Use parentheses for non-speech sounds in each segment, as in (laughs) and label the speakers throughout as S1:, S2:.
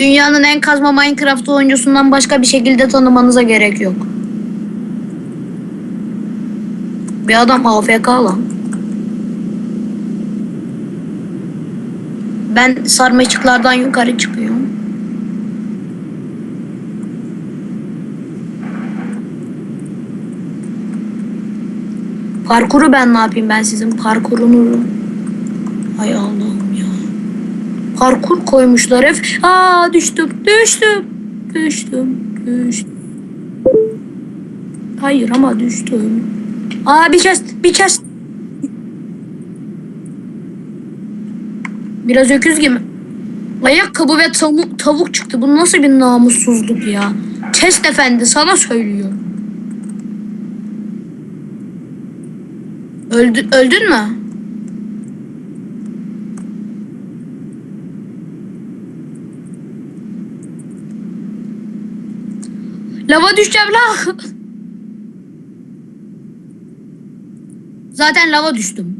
S1: Dünyanın en kazma Minecraft oyuncusundan başka bir şekilde tanımanıza gerek yok. Bir adam AFK lan. Ben sarmaşıklardan yukarı çıkıyorum. Parkuru ben ne yapayım ben sizin parkurunu. Hay Allah'ım. Parkur koymuşlar hep. Aa düştüm, düştüm, düştüm, düştüm. Hayır ama düştüm. Aa bir chest, bir chest. Biraz öküz gibi. Ayakkabı ve tavuk, tavuk çıktı. Bu nasıl bir namussuzluk ya? Chest efendi sana söylüyor. Öldü, öldün mü? Lava düşeceğim la. Zaten lava düştüm.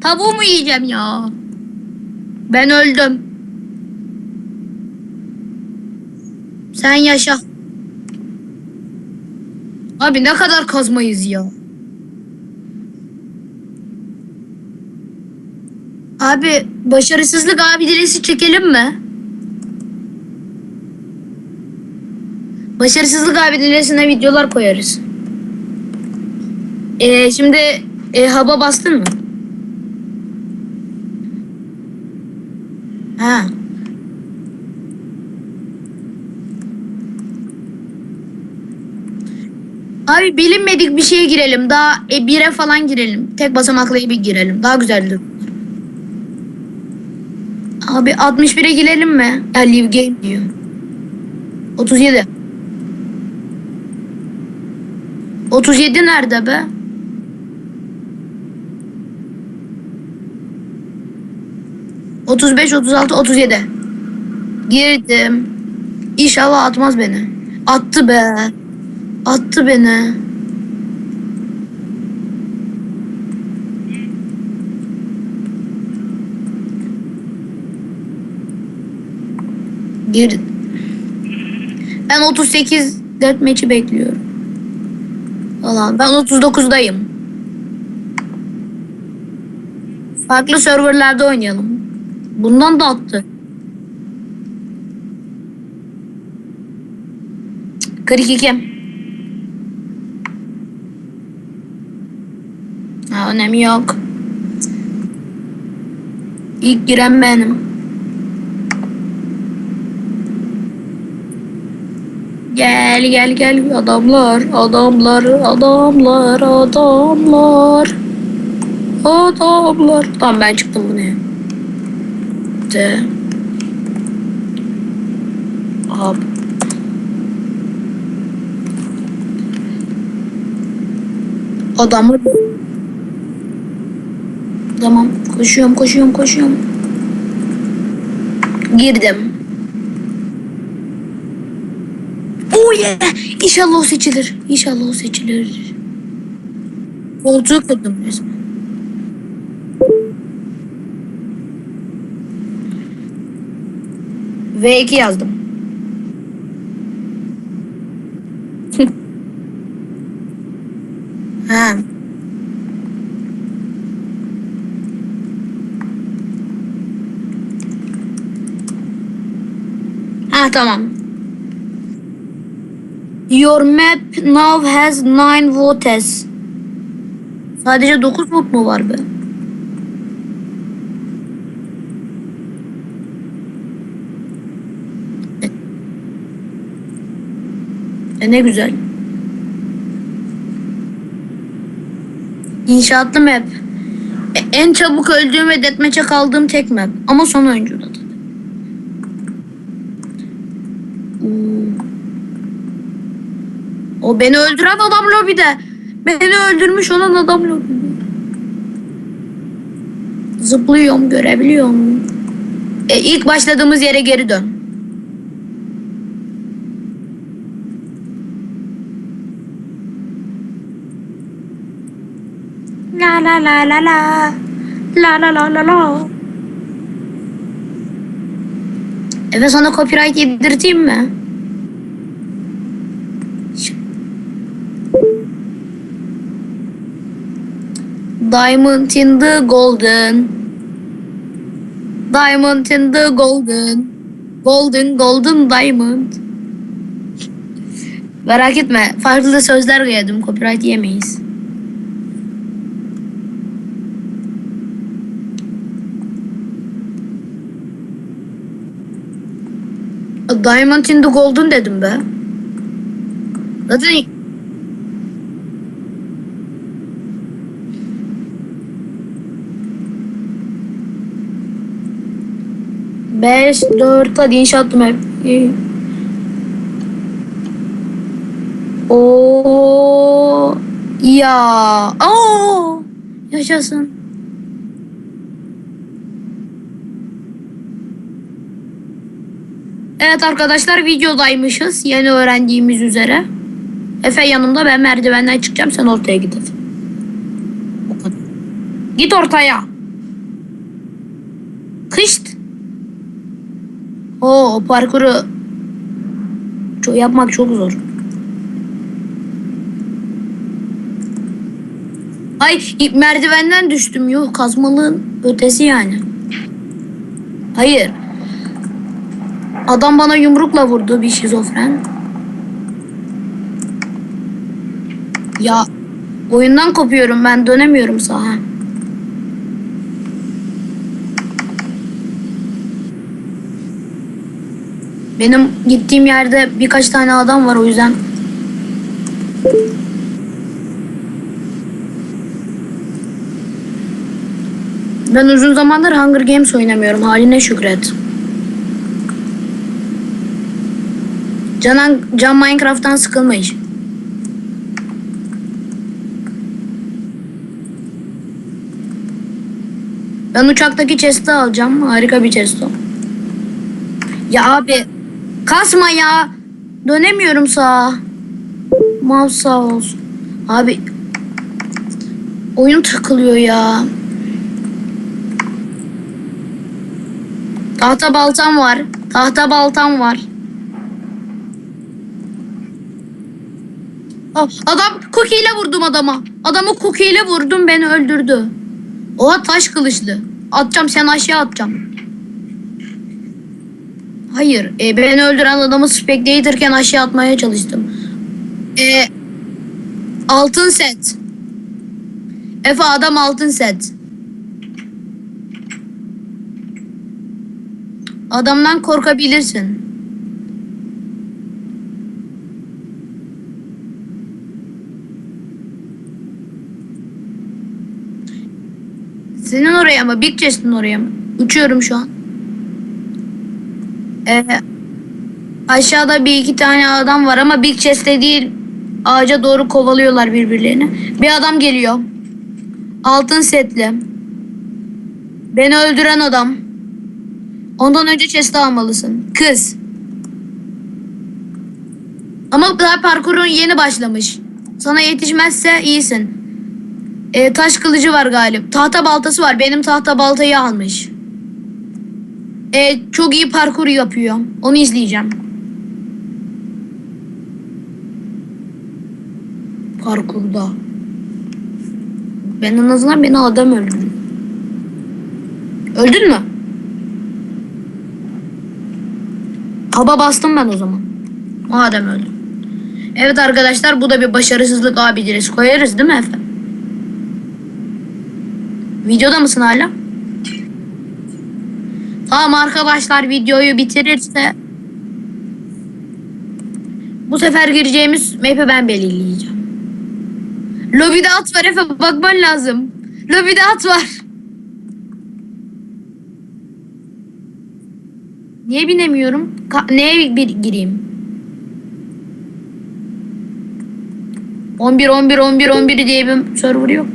S1: Tavuğu mu yiyeceğim ya? Ben öldüm. Sen yaşa. Abi ne kadar kazmayız ya. Abi başarısızlık abidesi çekelim mi? Başarısızlık abidesine videolar koyarız. Ee, şimdi e, haba bastın mı? Ha. Abi bilinmedik bir şeye girelim. Daha e, bire falan girelim. Tek basamaklı bir girelim. Daha güzeldir. Abi 61'e girelim mi? Leave game diyor. 37. 37 nerede be? Otuz beş, otuz altı, otuz yedi. Girdim. İnşallah atmaz beni. Attı be. Attı beni. Gir. Ben 38 deathmatch'i bekliyorum. Falan. Ben 39'dayım. Farklı serverlerde oynayalım. Bundan da attı. Cık, 42. Ha, önemi yok. İlk giren benim. Gel gel gel adamlar adamlar adamlar adamlar adamlar Tamam ben çıktım bu ne? De. Ab. Adamı Tamam koşuyorum koşuyorum koşuyorum Girdim İnşallah o seçilir. İnşallah o seçilir. Koltuğu kırdım resmen. V2 yazdım. (laughs) ha. Ha tamam. Your map now has 9 voters. Sadece 9 vot mu var be? E ne güzel. İnşaatlı map. E, en çabuk öldüğüm ve deathmatch'e kaldığım tek map. Ama son oyuncuda tabii. Oo. O beni öldüren adam lobide. Beni öldürmüş olan adam lobide. Zıplıyorum görebiliyorum. E, ilk başladığımız yere geri dön. La la la la la. La la la la la. Efe sana copyright yedirteyim mi? Diamond in the golden. Diamond in the golden. Golden golden diamond. Merak etme. Farklı sözler koydum. Copyright yemeyiz. Diamond in the golden dedim be. Zaten Beş, dört, hadi inşaattım hep. Oo, ya, oo, yaşasın. Evet arkadaşlar videodaymışız yeni öğrendiğimiz üzere. Efe yanımda ben merdivenden çıkacağım sen ortaya git. O. Git ortaya. Kışt. O parkuru çok yapmak çok zor. Ay merdivenden düştüm. Yok kazmalığın ötesi yani. Hayır. Adam bana yumrukla vurdu bir şizofren. Ya oyundan kopuyorum ben dönemiyorum sağa. Benim gittiğim yerde birkaç tane adam var o yüzden. Ben uzun zamandır Hunger Games oynamıyorum. Haline şükret. Canan, Can Minecraft'tan sıkılmayış. Ben uçaktaki chest'i alacağım. Harika bir chest o. Ya abi kasma ya. Dönemiyorum sağa. Mouse sağ olsun. Abi oyun takılıyor ya. Tahta baltam var. Tahta baltam var. Ah, Adam cookie ile vurdum adama. Adamı cookie ile vurdum beni öldürdü. Oha taş kılıçlı. Atacağım sen aşağı atacağım. Hayır e, beni öldüren adamı spectator'ken aşağı atmaya çalıştım. E, altın set. Efe adam altın set. Adamdan korkabilirsin. Senin oraya mı? Big Chest'in oraya mı? Uçuyorum şu an. Ee, aşağıda bir iki tane adam var ama Big Chest'te değil. Ağaca doğru kovalıyorlar birbirlerini. Bir adam geliyor. Altın setli. Beni öldüren adam. Ondan önce chest'i almalısın. Kız. Ama daha parkurun yeni başlamış. Sana yetişmezse iyisin. E, taş kılıcı var galiba. Tahta baltası var. Benim tahta baltayı almış. E, çok iyi parkur yapıyor. Onu izleyeceğim. Parkurda. Ben en azından beni adam öldürdü. Öldün mü? Haba bastım ben o zaman. Madem öldüm. Evet arkadaşlar bu da bir başarısızlık abidiriz. Koyarız değil mi Efe? Videoda mısın hala? Tamam arkadaşlar videoyu bitirirse bu sefer gireceğimiz map'i ben belirleyeceğim. Lobide at var Efe bakman lazım. Lobide at var. Niye binemiyorum? Ka- neye bir gireyim? 11 11 11 11 diye bir server yok.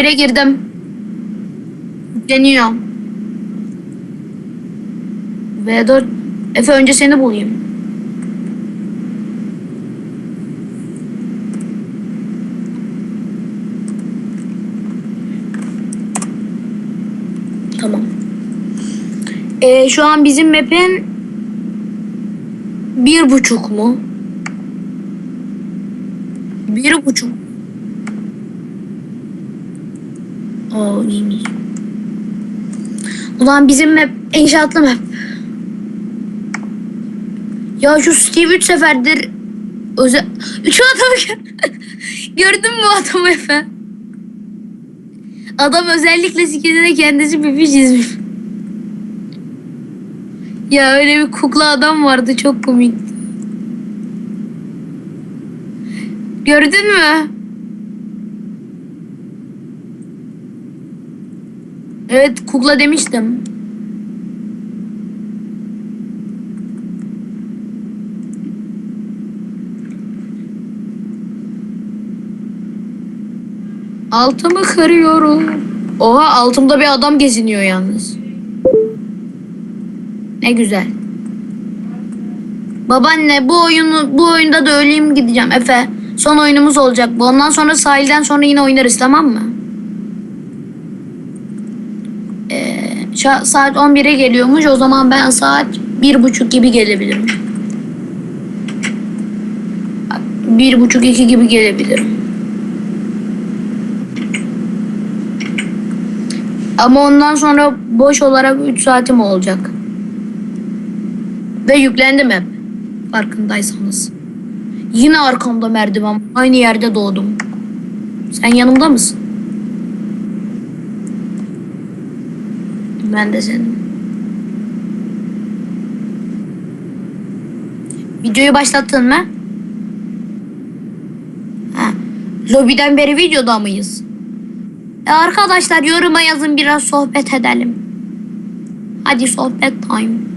S1: Bire girdim. Deniyorum. V4. Efe önce seni bulayım. Tamam. Ee, şu an bizim map'in bir buçuk mu? Bir buçuk Oo iyiymiş. Ulan bizim map inşaatlı map. Ya şu Steve 3 seferdir özel... Şu adamı (laughs) gördün mü bu adamı Efe? Adam özellikle sikede kendisi pipi çizmiş. Ya öyle bir kukla adam vardı çok komikti. Gördün mü? Evet kukla demiştim. Altımı kırıyorum. Oha altımda bir adam geziniyor yalnız. Ne güzel. Babaanne bu oyunu bu oyunda da öleyim gideceğim Efe. Son oyunumuz olacak bu. Ondan sonra sahilden sonra yine oynarız tamam mı? Ee, şa- saat 11'e geliyormuş. O zaman ben saat bir buçuk gibi gelebilirim. Bir buçuk iki gibi gelebilirim. Ama ondan sonra boş olarak 3 saatim olacak. Ve yüklendim hep. Farkındaysanız. Yine arkamda merdiven. Aynı yerde doğdum. Sen yanımda mısın? Ben de senin. Videoyu başlattın mı? Ha. Lobiden beri videoda mıyız? E arkadaşlar yoruma yazın biraz sohbet edelim. Hadi sohbet time.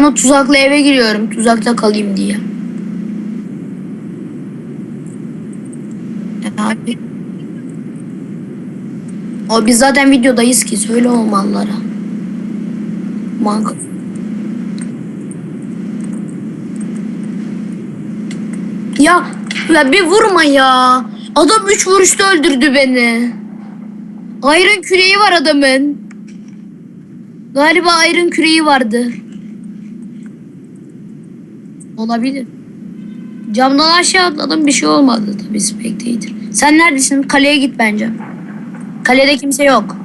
S1: Ben o tuzaklı eve giriyorum. Tuzakta kalayım diye. Abi. O biz zaten videodayız ki söyle o mallara. Mank. Ya, ya bir vurma ya. Adam üç vuruşta öldürdü beni. Iron küreği var adamın. Galiba Iron küreği vardı. Olabilir. Camdan aşağı atladım bir şey olmadı tabii Spectator. Sen neredesin? Kaleye git bence. Kalede kimse yok.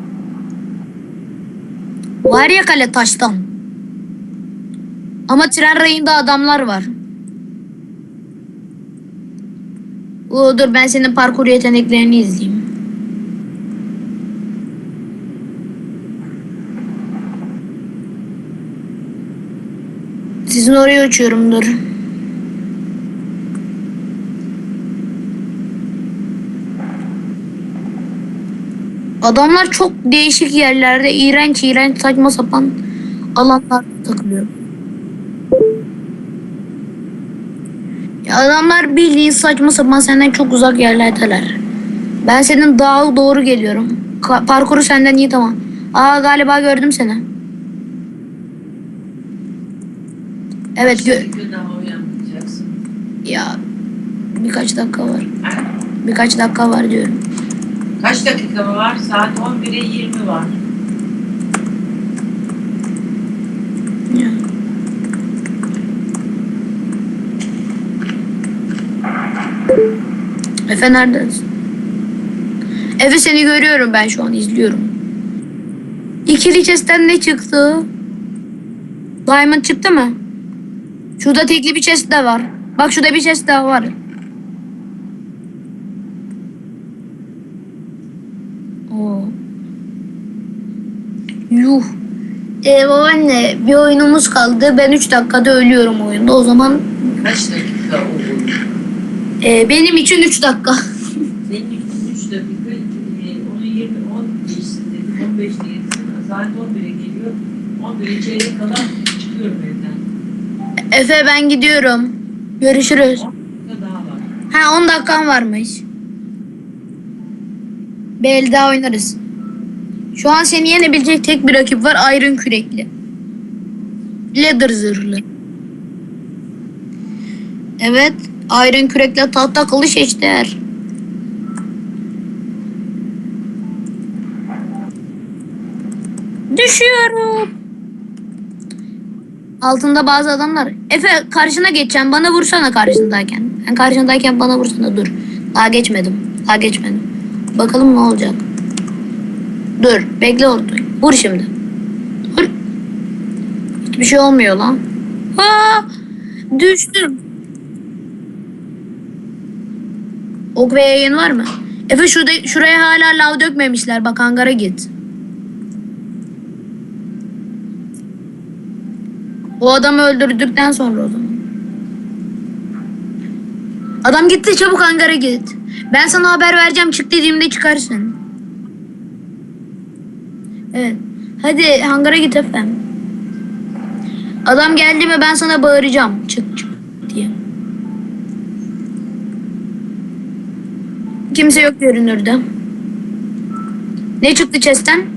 S1: Var ya kale taştan. Ama tren rayında adamlar var. Oo, dur ben senin parkur yeteneklerini izleyeyim. Sizin oraya uçuyorum dur. Adamlar çok değişik yerlerde iğrenç iğrenç saçma sapan alanlarda takılıyor. Ya adamlar bildiğin saçma sapan senden çok uzak yerlerdeler. Ben senin dağa doğru geliyorum. Parkuru senden iyi tamam. Aa galiba gördüm seni. Evet gö-
S2: daha uyanmayacaksın.
S1: ya birkaç dakika var. Birkaç dakika var diyorum.
S2: Kaç dakika mı var? Saat 11'e 20 var.
S1: Ya. Efe neredesin? Efe seni görüyorum ben şu an izliyorum. İkili chest'ten ne çıktı? Diamond çıktı mı? Şurada tekli bir chest de var. Bak şurada bir chest daha var. Oo. Yuh. Ee, babaanne bir oyunumuz kaldı. Ben 3 dakikada ölüyorum oyunda. O zaman
S2: Kaç dakika o oyun?
S1: e, benim için 3 dakika. (laughs)
S2: Senin için 3 dakika, onu 20, 10 geçsin dedim, 15 diye Saat 11'e geliyor. 11'e çeyrek kala çıkıyorum evden.
S1: Efe ben gidiyorum. Görüşürüz.
S2: 10 dakika daha var.
S1: Ha 10 dakikam varmış. El daha oynarız. Şu an seni yenebilecek tek bir rakip var. Iron Kürekli. Leather zırhlı. Evet. Iron Kürekle tahta kılıç eşdeğer. Düşüyorum. Altında bazı adamlar. Efe karşına geçeceğim. Bana vursana karşındayken. Ben karşındayken bana vursana dur. Daha geçmedim. Daha geçmedim. Bakalım ne olacak. Dur. Bekle orada. Vur şimdi. Vur. Hiçbir şey olmuyor lan. Ha! Düştüm. Ok yayın var mı? Efe şurada, şuraya hala lav dökmemişler. Bak hangara git. O adamı öldürdükten sonra o zaman. Adam gitti çabuk hangara git. Ben sana haber vereceğim çık dediğimde çıkarsın. Evet. Hadi hangara git efendim. Adam geldi mi ben sana bağıracağım. Çık çık diye. Kimse yok görünürde. Ne çıktı chest'ten?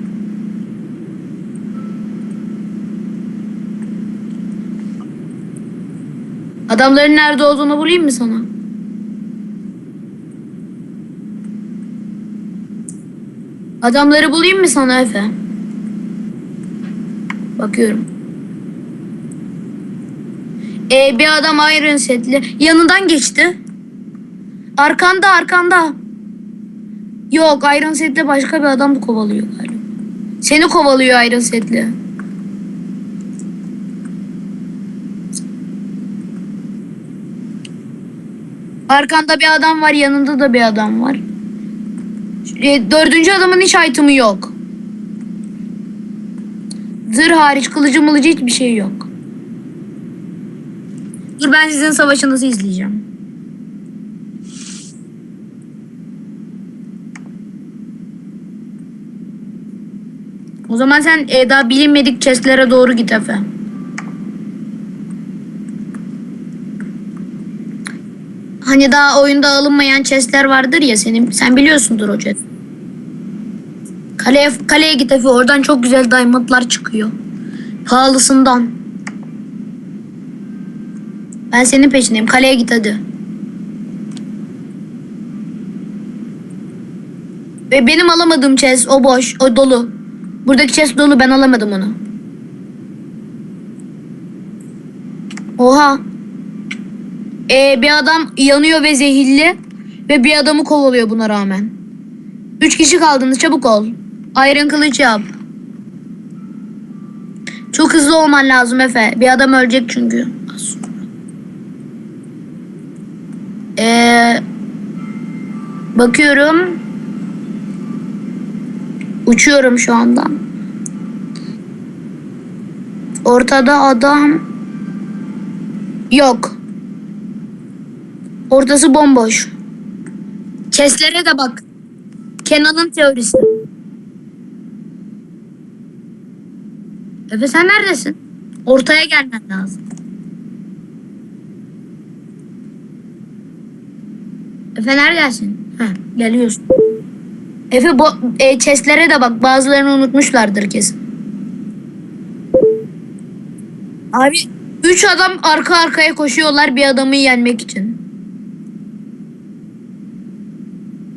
S1: Adamların nerede olduğunu bulayım mı sana? Adamları bulayım mı sana Efe? Bakıyorum. Ee, bir adam Iron setli. Yanından geçti. Arkanda arkanda. Yok Iron setli başka bir adam kovalıyor galiba. Seni kovalıyor Iron setli. Arkanda bir adam var, yanında da bir adam var. E, dördüncü adamın hiç item'ı yok. Zırh hariç kılıcı mılıcı hiçbir şey yok. Dur ben sizin savaşınızı izleyeceğim. O zaman sen e, daha bilinmedik chestlere doğru git Efe. Hani daha oyunda alınmayan chestler vardır ya senin. Sen biliyorsundur o. Kaleye, kaleye git Efe. Oradan çok güzel diamondlar çıkıyor. Pahalısından. Ben senin peşindeyim. Kaleye git hadi. Ve benim alamadığım chest o boş, o dolu. Buradaki chest dolu ben alamadım onu. Oha. Ee, bir adam yanıyor ve zehirli ve bir adamı kovalıyor buna rağmen. Üç kişi kaldınız çabuk ol. Iron kılıç yap. Çok hızlı olman lazım Efe. Bir adam ölecek çünkü. Ee, bakıyorum. Uçuyorum şu anda. Ortada adam yok. Ortası bomboş. Chestlere de bak. Kenan'ın teorisi. Efe sen neredesin? Ortaya gelmen lazım. Efe neredesin? Heh, geliyorsun. Efe bu e, chestlere de bak. Bazılarını unutmuşlardır kesin. Abi üç adam arka arkaya koşuyorlar bir adamı yenmek için.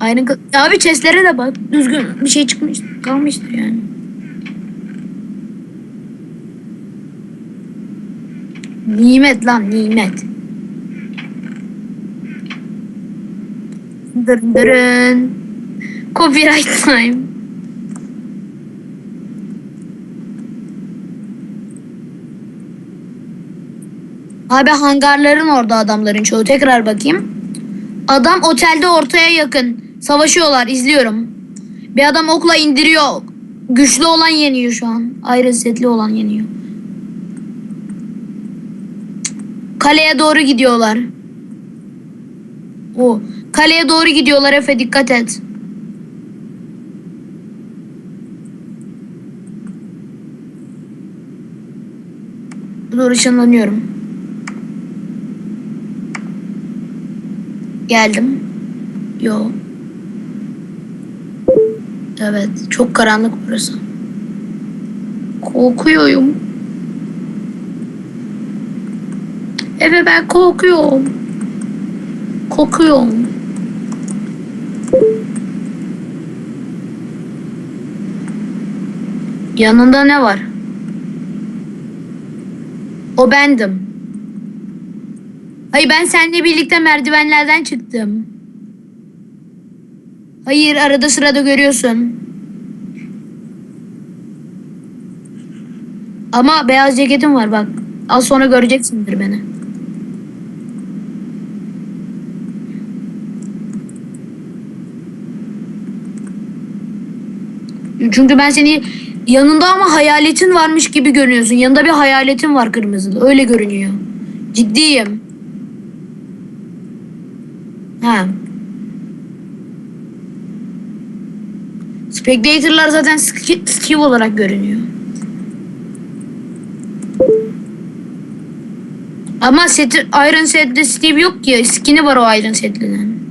S1: Aynı kı- abi chestlere de bak. Düzgün bir şey çıkmış kalmıştır yani. Nimet lan nimet. Dırın dırın. Copyright time. Abi hangarların orada adamların çoğu. Tekrar bakayım. Adam otelde ortaya yakın. Savaşıyorlar izliyorum. Bir adam okla indiriyor. Güçlü olan yeniyor şu an. Ayrı setli olan yeniyor. Kaleye doğru gidiyorlar. O. Kaleye doğru gidiyorlar Efe dikkat et. Dur ışınlanıyorum. Geldim. Yo. Evet. Çok karanlık burası. Korkuyorum. Evet ben korkuyorum. Korkuyorum. Yanında ne var? O bendim. Hayır ben seninle birlikte merdivenlerden çıktım. Hayır arada sırada görüyorsun. Ama beyaz ceketim var bak. Az sonra göreceksindir beni. Çünkü ben seni yanında ama hayaletin varmış gibi görünüyorsun. Yanında bir hayaletin var kırmızılı. Öyle görünüyor. Ciddiyim. Ha. Spectator'lar zaten Steve olarak görünüyor. Ama set, Iron Set'te Steve yok ki. Skin'i var o Iron Set'linin.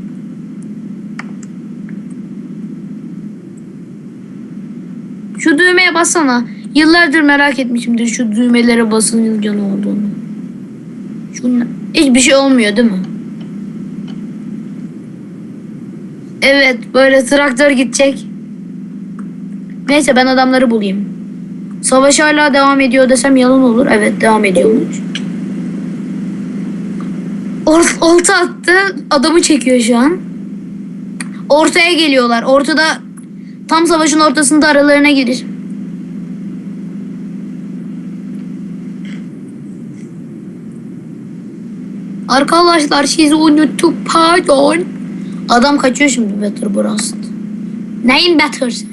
S1: Şu düğmeye bassana. Yıllardır merak etmişimdir şu düğmelere basınca ne olduğunu. Şunla... Hiçbir şey olmuyor değil mi? Evet böyle traktör gidecek. Neyse ben adamları bulayım. Savaş hala devam ediyor desem yalan olur. Evet devam ediyormuş. Or olta attı. Adamı çekiyor şu an. Ortaya geliyorlar. Ortada tam savaşın ortasında aralarına girir. Arkadaşlar sizi unuttuk pardon. Adam kaçıyor şimdi Better Brust. Neyin Better?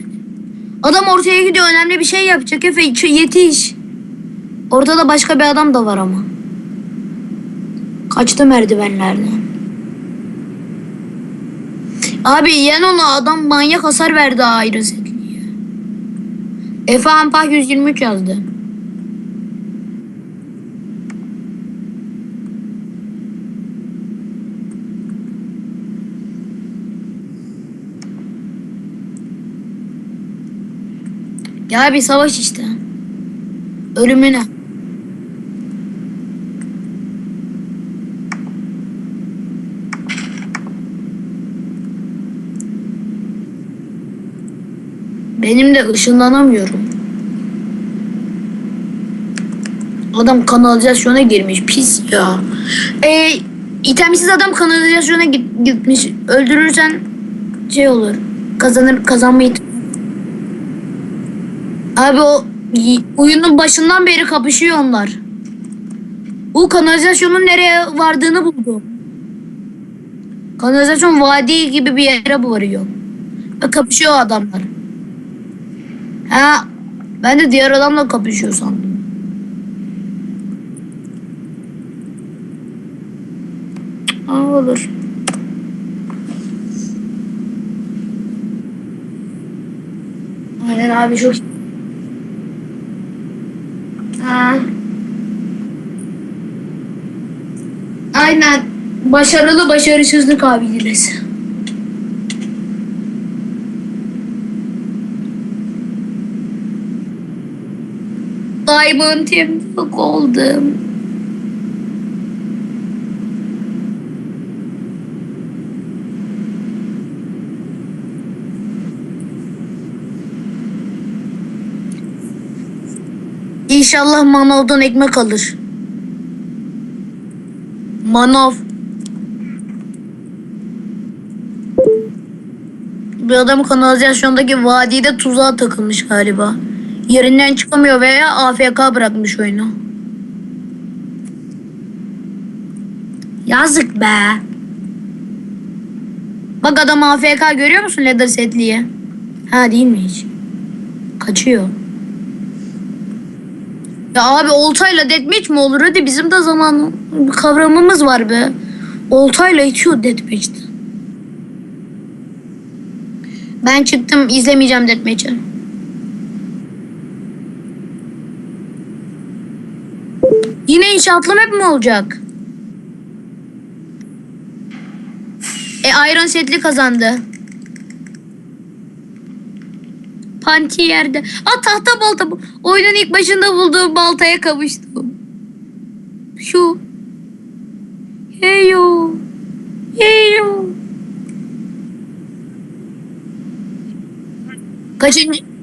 S1: Adam ortaya gidiyor önemli bir şey yapacak Efe yetiş. Ortada başka bir adam da var ama. Kaçtı merdivenlerden. Abi yen ona adam manyak hasar verdi ayrı setliye. Efe Ampah 123 yazdı. Ya bir savaş işte. Ölümüne. Benim de ışınlanamıyorum. Adam kanalizasyona girmiş pis ya. E, itemsiz adam kanalizasyona git- gitmiş. Öldürürsen şey olur. Kazanır kazanma ihtimali Abi o oyunun başından beri kapışıyor onlar. Bu kanalizasyonun nereye vardığını buldu. Kanalizasyon vadi gibi bir yere varıyor. Ve kapışıyor adamlar. Ha, ben de diğer adamla kapışıyor sandım. Aa, olur. Aynen abi çok Ha. Aynen. Başarılı başarısızlık abidesi. Diamond Team'de oldum. İnşallah manavdan ekmek alır. Manav. Bir adam kanalizasyondaki vadide tuzağa takılmış galiba. Yerinden çıkamıyor veya AFK bırakmış oyunu. Yazık be. Bak adam AFK görüyor musun leather setliği? Ha değil mi hiç? Kaçıyor. Ya abi oltayla deathmatch mi olur? Hadi bizim de zaman kavramımız var be. Oltayla itiyor deathmatch'te. Ben çıktım izlemeyeceğim deathmatch'i. Yine inşaatlı map mi olacak? E Iron Setli kazandı. Panti yerde. Aa tahta balta. Oyunun ilk başında bulduğum baltaya kavuştum. Şu. Heyo. Heyo. Kaçıncı?